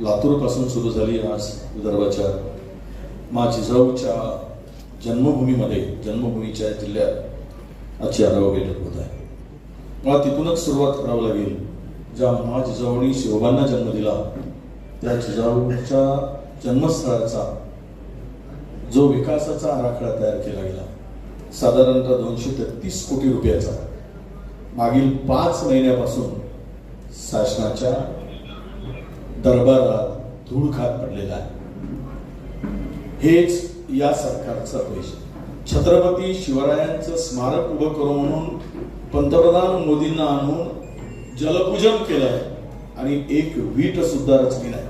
लातूरपासून सुरू झाली आज विदर्भाच्या मा जिजाऊच्या जन्मभूमीमध्ये जन्मभूमीच्या जिल्ह्यात आजची आढावा बैठक होत आहे. मला तिथूनच सुरुवात करावी लागेल. ज्या मा जिजाऊनी शिवबांना जन्म दिला त्या जिजाऊच्या जन्मस्थळाचा जो विकासाचा आराखडा तयार केला गेला साधारणतः दोनशे तेहतीस कोटी रुपयाचा मागील पाच महिन्यापासून शासनाच्या दरबारात धूळ खात पडलेला आहे. हेच या सरकारचं अपयश छत्रपती शिवरायांचं स्मारक उभं करू म्हणून पंतप्रधान मोदींना आणून जलपूजन केलंय आणि एक वीट सुद्धा रचली नाही.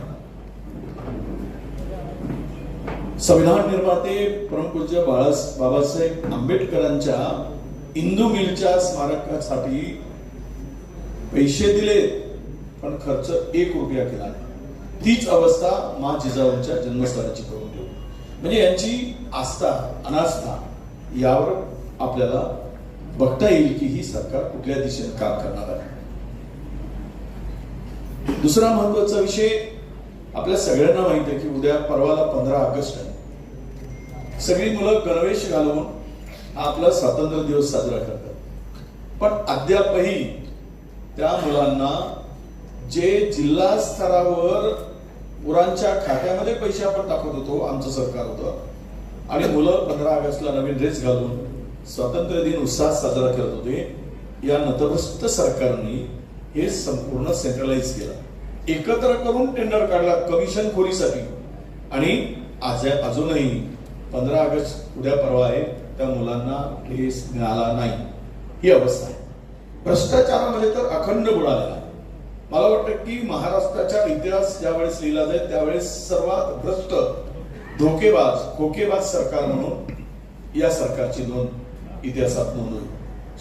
संविधान निर्माते परमपूज्य बाळास बाबासाहेब आंबेडकरांच्या इंदू मिलच्या स्मारकासाठी पैसे दिले पण खर्च एक रुपया केला नाही. तीच अवस्था मा जिजाऊंच्या जन्मस्थळाची करून ठेवली. म्हणजे यांची आस्था अनास्था यावर आपल्याला बघता येईल की ही सरकार कुठल्या दिशेने काम करणार आहे. दुसरा महत्त्वाचा विषय आपल्या सगळ्यांना माहीत आहे की उद्या परवाला पंधरा ऑगस्ट आहे. सगळी मुलं गणवेश घालून आपला स्वातंत्र्य दिवस साजरा करतात. पण अद्यापही त्या मुलांना जे जिल्हा स्तरावर मुलांच्या खात्यामध्ये पैसे आपण टाकत होतो आमचं सरकार होतं. आणि मुलं पंधरा ऑगस्टला नवीन ड्रेस घालून स्वातंत्र्य दिन उत्साहात साजरा करत होते. या नतभ्रष्ट सरकारने हे संपूर्ण सेंट्रलाइज केलं. एकत्र करून टेंडर काढला कमिशन खोरीसाठी आणि आज अजूनही पंधरा ऑगस्ट उद्या परवा आहे त्या मुलांना ड्रेस मिळाला नाही. ही अवस्था आहे. भ्रष्टाचारामध्ये तर अखंड बुडालेला मला वाटतं की महाराष्ट्राचा इतिहास ज्यावेळेस लिहिला जाईल त्यावेळेस सर्वात भ्रष्ट धोकेबाज खोकेबाज सरकार म्हणून या सरकारची नोंद इतिहासात नोंद होईल.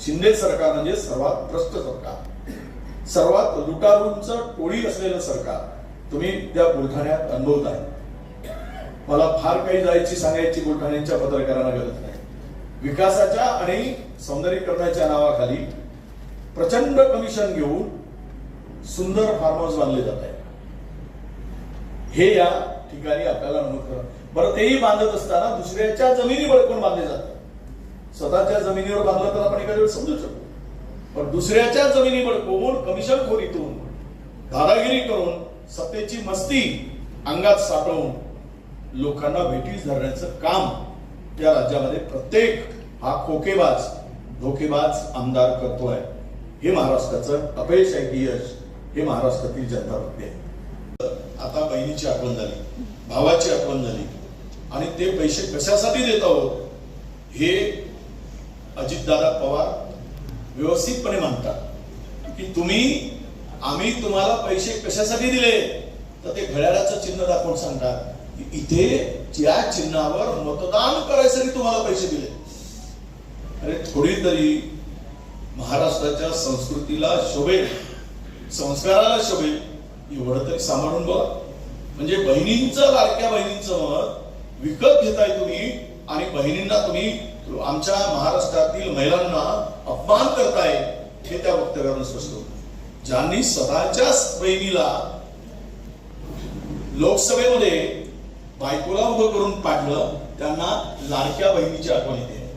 शिंदे सरकार म्हणजे सर्वात भ्रष्ट सरकार. सर्वात लुटारूंच टोळी असलेलं सरकार. तुम्ही त्या बुलढाण्यात अनुभवत आहे. मला फार काही जायची सांगायची बुलढाण्याच्या पत्रकारांना गरज नाही. विकासाच्या आणि सौंदर्यीकरणाच्या नावाखाली प्रचंड कमिशन घेऊन सुंदर फार्म हाऊस बांधले जात आहे हे या ठिकाणी आपल्याला नमूद करा. बरं तेही बांधत असताना दुसऱ्याच्या जमिनीवर पण बांधले जातात स्वतःच्या जमिनीवर बांधलं तर आपण एखाद्या वेळ समजू शकतो. पण दुसऱ्याच्या जमिनीवर कोण कमिशन खोरीतून दादागिरी करून सत्तेची मस्ती अंगात साठवून लोकांना भेटीस धरण्याचं काम या राज्यामध्ये प्रत्येक हा खोकेबाज धोकेबाज आमदार करतोय. हे महाराष्ट्राचं अपयश आहे की यश? हे महाराष्ट्रातील जनता बघते आता बहिणीची आठवण झाली भावाची आठवण झाली आणि ते पैसे कशासाठी देत आहोत हे अजितदादा पवार व्यवस्थितपणे मानतात की तुम्ही आम्ही तुम्हाला पैसे कशासाठी दिले? तर ते घड्याळाचं चिन्ह दाखवून सांगतात की इथे ज्या चिन्हावर मतदान करायसाठी तुम्हाला पैसे दिले. अरे थोडी तरी महाराष्ट्राच्या संस्कृतीला शोभेल. संस्काराला शोभेल. एवढं तरी सांभाळून बघा. म्हणजे बहिणींचं लाडक्या बहिणींचं मत विकत घेताय तुम्ही आणि बहिणींना तुम्ही आमच्या महाराष्ट्रातील महिलांना अपमान करताय हे त्या वक्तव्यावरून स्पष्ट होत. ज्यांनी स्वतःच्याच बहिणीला लोकसभेमध्ये बायकोला उभं करून पाडलं त्यांना लाडक्या बहिणीची आठवण येते.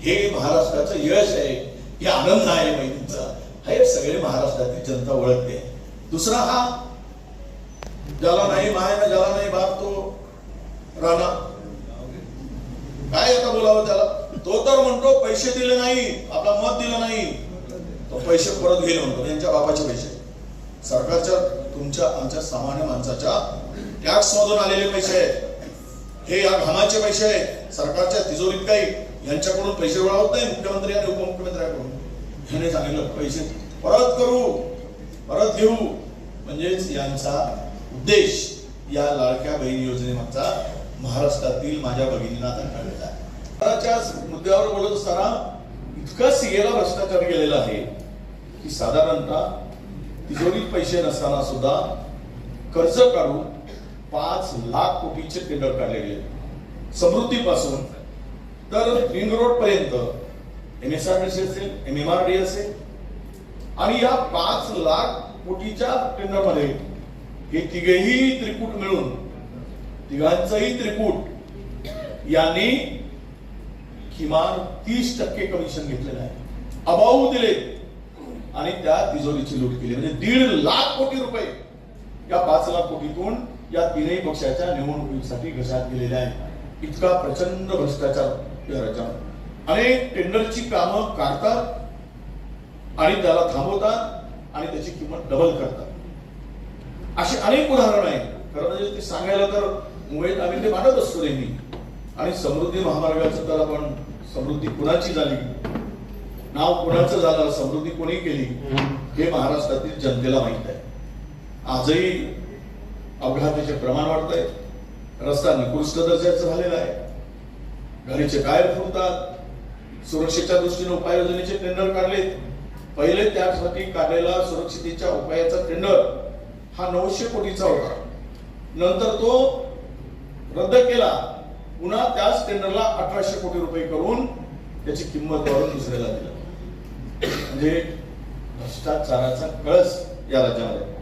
हे महाराष्ट्राचं यश आहे. हे आनंद आहे बहिणींचा. हे सगळे महाराष्ट्रातली जनता ओळखते. दुसरा हा ज्याला नाही माय ना ज्याला नाही बाप तो राणा. काय आता बोलावं त्याला? तो तर म्हणतो पैसे दिले नाही आपला मत दिलं नाही. तो पैसे परत घेईल म्हणतो यांच्या बाबाचे पैसे. सरकारच्या तुमच्या आमच्या सामान्य माणसाच्या टॅक्स मधून आलेले पैसे आहेत. हे या घामाचे पैसे आहेत. सरकारच्या तिजोरीत काही यांच्याकडून पैसे गोळा होत नाही मुख्यमंत्री आणि उपमुख्यमंत्री. ह्याने सांगितलं पैसे परत करू परत घेऊ. म्हणजेच यांचा उद्देश या लाडक्या बहीण योजनेमागचा महाराष्ट्रातील माझ्या भगिनींना आता कळलेला आहे. घराच्या मुद्द्यावर बोलत असताना इतका सीएला भ्रष्टाचार केलेला आहे की साधारणतः तिजोरीत पैसे नसताना सुद्धा कर्ज काढून पाच लाख कोटीचे टेंडर काढले गेले समृद्धीपासून तर रिंग रोड पर्यंत एम एस आर डी असेल एम एम आर डी असेल. आणि या पाच लाख कोटीच्या टेंडरमध्ये हे तिघेही त्रिकूट मिळून तिघांचंही त्रिकूट यांनी किमान तीस टक्के कमिशन घेतलेलं आहे. अभाऊ दिले आणि त्या तिजोरीची लूट केली. म्हणजे दीड लाख कोटी रुपये या पाच लाख कोटीतून या तीनही पक्षाच्या निवडणुकीसाठी घशात गेलेल्या आहेत. इतका प्रचंड भ्रष्टाचार या राज्यामध्ये. अनेक टेंडरची कामं काढतात आणि त्याला थांबवतात आणि त्याची किंमत डबल करतात. अशी अनेक उदाहरणं आहेत. खरं म्हणजे ते सांगायला तर मुंबईत आम्ही ते मांडत असतो नेहमी. आणि समृद्धी महामार्गाचं तर आपण समृद्धी कुणाची झाली? नाव कुणाचं झालं? समृद्धी कोणी केली? हे महाराष्ट्रातील जनतेला माहीत आहे. आजही अपघाताचे प्रमाण वाढत आहे रस्ता निकृष्ट दर्जाचा झालेला आहे. गाडीचे टायर फुटतात. सुरक्षेच्या दृष्टीने उपाययोजनेचे टेंडर काढले पहिले त्यासाठी काढलेला सुरक्षितेच्या उपायाचा टेंडर हा नऊशे कोटीचा होता. नंतर तो रद्द केला. पुन्हा त्याच टेंडरला अठराशे कोटी रुपये करून त्याची किंमत वाढून दुसऱ्याला दिलं. म्हणजे भ्रष्टाचाराचा कळस या राज्यामध्ये.